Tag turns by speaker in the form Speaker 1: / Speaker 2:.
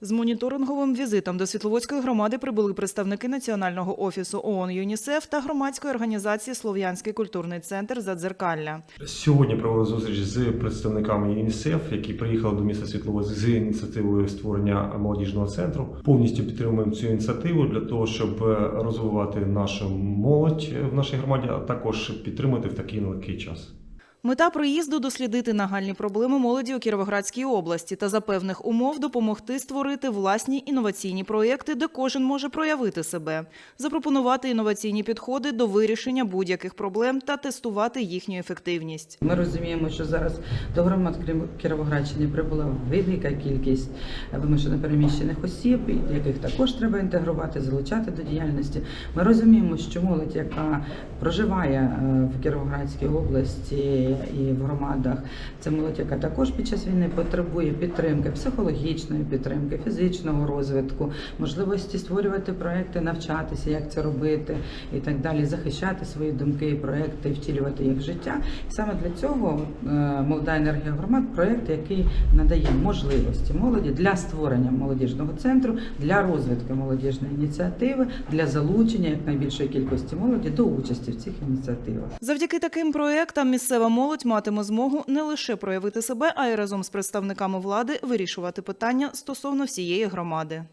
Speaker 1: З моніторинговим візитом до Світловодської громади прибули представники Національного офісу ООН ЮНІСЕФ та громадської організації Слов'янський культурний центр Задзеркалля.
Speaker 2: Сьогодні провели зустріч з представниками ЮНІСЕФ, які приїхали до міста Світловодськ з ініціативою створення молодіжного центру. Повністю підтримуємо цю ініціативу для того, щоб е, розвивати нашу молодь в нашій громаді, а також підтримати в такий нелегкий час.
Speaker 1: Мета приїзду дослідити нагальні проблеми молоді у Кіровоградській області та за певних умов допомогти створити власні інноваційні проєкти, де кожен може проявити себе, запропонувати інноваційні підходи до вирішення будь-яких проблем та тестувати їхню ефективність.
Speaker 3: Ми розуміємо, що зараз до громад Кіровоградщини прибула велика кількість вимушено переміщених осіб, яких також треба інтегрувати, залучати до діяльності. Ми розуміємо, що молодь, яка проживає е, в Кіровоградській області і в громадах, це молодь, яка також під час війни потребує підтримки, психологічної підтримки, фізичного розвитку, можливості створювати проекти, навчатися, як це робити і так далі, захищати свої думки і проекти, втілювати їх в життя. І саме для цього е, молода енергія громад проект, який надає можливості молоді для створення молодіжного центру, для розвитку молодіжної ініціативи, для залучення якнайбільшої кількості молоді до участі в цих ініціативах.
Speaker 1: Завдяки таким проєктам місцева молодь матиме змогу не лише проявити себе, а й разом з представниками влади вирішувати питання стосовно всієї громади.